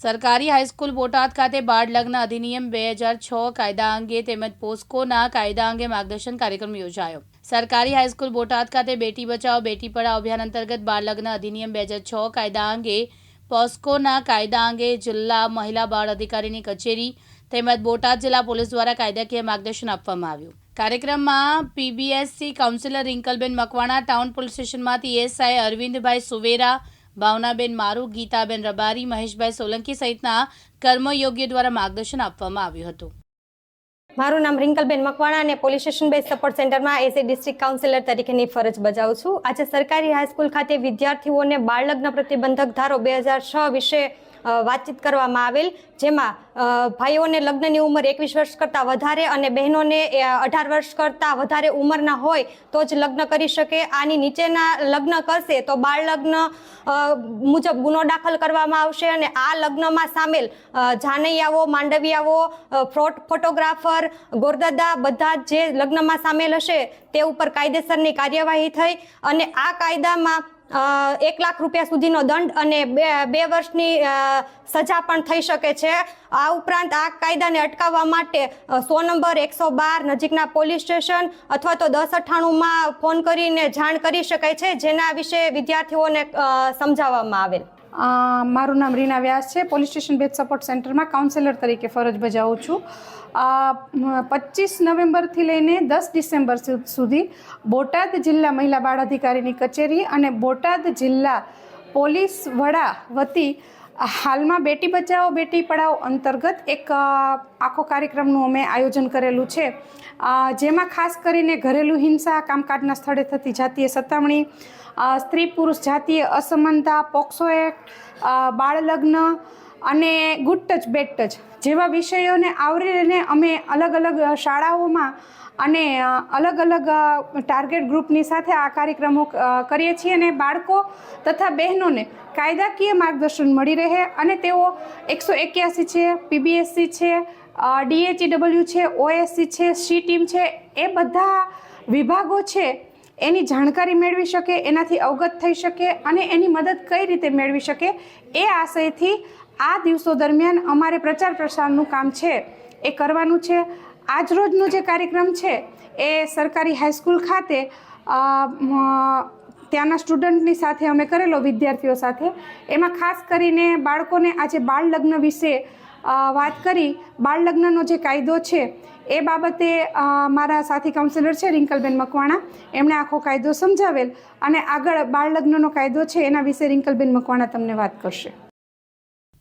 સરકારી હાઈસ્કૂલ બોટાદ ખાતે બાળ લગ્ન અધિનિયમ બે હજાર છ કાયદા અંગે તેમજ પોસ્કોના કાયદા અંગે માર્ગદર્શન કાર્યક્રમ યોજાયો. સરકારી હાઈસ્કૂલ બોટાદ ખાતે બેટી બચાવો બેટી પઢાઓ અભિયાન અંતર્ગત બાળ લગ્ન અધિનિયમ બે હજાર છ કાયદા અંગે પોસ્કોના કાયદા અંગે જિલ્લા મહિલા બાળ અધિકારીની કચેરી તેમજ બોટાદ જિલ્લા પોલીસ દ્વારા કાયદાકીય માર્ગદર્શન આપવામાં આવ્યું. કાર્યક્રમમાં PBSC counsellor Rinkalben Makwana, town police સ્ટેશનમાંથી SI Arvindbhai Suvera Bhavnaben Maru, Gitaben Rabari, મહેશભાઈ સોલંકી સહિતના કર્મયોગ્ય દ્વારા માર્ગદર્શન આપવામાં આવ્યું હતું. મારું નામ રિંકલબેન મકવાણા અને પોલીસ સ્ટેશન બેઝ સપોર્ટ સેન્ટરમાં એઝ એ ડિસ્ટ્રિક્ટ કાઉન્સિલર તરીકેની ફરજ બજાવું છું. આજે સરકારી હાઈસ્કૂલ ખાતે વિદ્યાર્થીઓને બાળ લગ્ન પ્રતિબંધક ધારો બે હજાર છ વિશે વાતચીત કરવામાં આવેલ, જેમાં ભાઈઓને લગ્નની ઉંમર એકવીસ વર્ષ કરતાં વધારે અને બહેનોને અઢાર વર્ષ કરતાં વધારે ઉંમરના હોય તો જ લગ્ન કરી શકે. આની નીચેના લગ્ન કરશે તો બાળ લગ્ન મુજબ ગુનો દાખલ કરવામાં આવશે અને આ લગ્નમાં સામેલ જાનૈયાઓ, માંડવિયાઓ ફ્રોટ ફોટોગ્રાફર, ગોરદાદા બધા જે લગ્નમાં સામેલ હશે તે ઉપર કાયદેસરની કાર્યવાહી થઈ અને આ કાયદામાં એક લાખ રૂપિયા સુધીનો દંડ અને બે વર્ષની સજા પણ થઈ શકે છે. આ ઉપરાંત આ કાયદાને અટકાવવા માટે સો નંબર એકસો બાર નજીકના પોલીસ સ્ટેશન અથવા તો દસ અઠ્ઠાણુંમાં ફોન કરીને જાણ કરી શકાય છે, જેના વિશે વિદ્યાર્થીઓને સમજાવવામાં આવેલ. મારું નામ રીના વ્યાસ છે. પોલીસ સ્ટેશન ભેજ સપોર્ટ સેન્ટરમાં કાઉન્સેલર તરીકે ફરજ બજાવું છું. પચીસ નવેમ્બરથી લઈને દસ ડિસેમ્બર સુધી બોટાદ જિલ્લા મહિલા બાળ અધિકારીની કચેરી અને બોટાદ જિલ્લા પોલીસ વડા વતી હાલમાં બેટી બચાવો, બેટી પઢાઓ અંતર્ગત એક આખો કાર્યક્રમનું અમે આયોજન કરેલું છે. જેમાં ખાસ કરીને ઘરેલું હિંસા, કામકાજના સ્થળે થતી જાતીય સતામણી સ્ત્રી પુરુષ જાતીય અસમાનતા, પોક્સો એક્ટ બાળલગ્ન અને ગુડ ટચ, બેડ ટચ જેવા વિષયોને આવરીને અમે અલગ અલગ શાળાઓમાં અને અલગ અલગ ટાર્ગેટ ગ્રુપની સાથે આ કાર્યક્રમો કરીએ છીએ અને બાળકો તથા બહેનોને કાયદાકીય માર્ગદર્શન મળી રહે અને તેઓ એકસો એક્યાસી છે, પીબીએસસી છે ડીએચઈડબલ્યુ છે ઓએસસી છે સી ટીમ છે, એ બધા વિભાગો છે, એની જાણકારી મેળવી શકે, એનાથી અવગત થઈ શકે અને એની મદદ કઈ રીતે મેળવી શકે એ આશયથી આ દિવસો દરમિયાન અમારે પ્રચાર પ્રસારનું કામ છે, એ કરવાનું છે. આજરોજનો જે કાર્યક્રમ છે, એ સરકારી હાઈસ્કૂલ ખાતે ત્યાંના સ્ટુડન્ટની સાથે અમે કરેલો, વિદ્યાર્થીઓ સાથે. એમાં ખાસ કરીને બાળકોને આજે બાળ લગ્ન વિશે વાત કરી બાળ લગ્નનો જે કાયદો છે, એ બાબતે મારા સાથી કાઉન્સિલર છે, રિંકલબેન મકવાણા. એમણે આખો કાયદો સમજાવેલ અને આગળ બાળ લગ્નનો કાયદો છે, એના વિશે રિંકલબેન મકવાણા તમને વાત કરશે.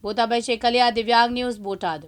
બોતાભાઈ શેકલિયા દિવ્યાંગ ન્યૂઝ બોટાદ.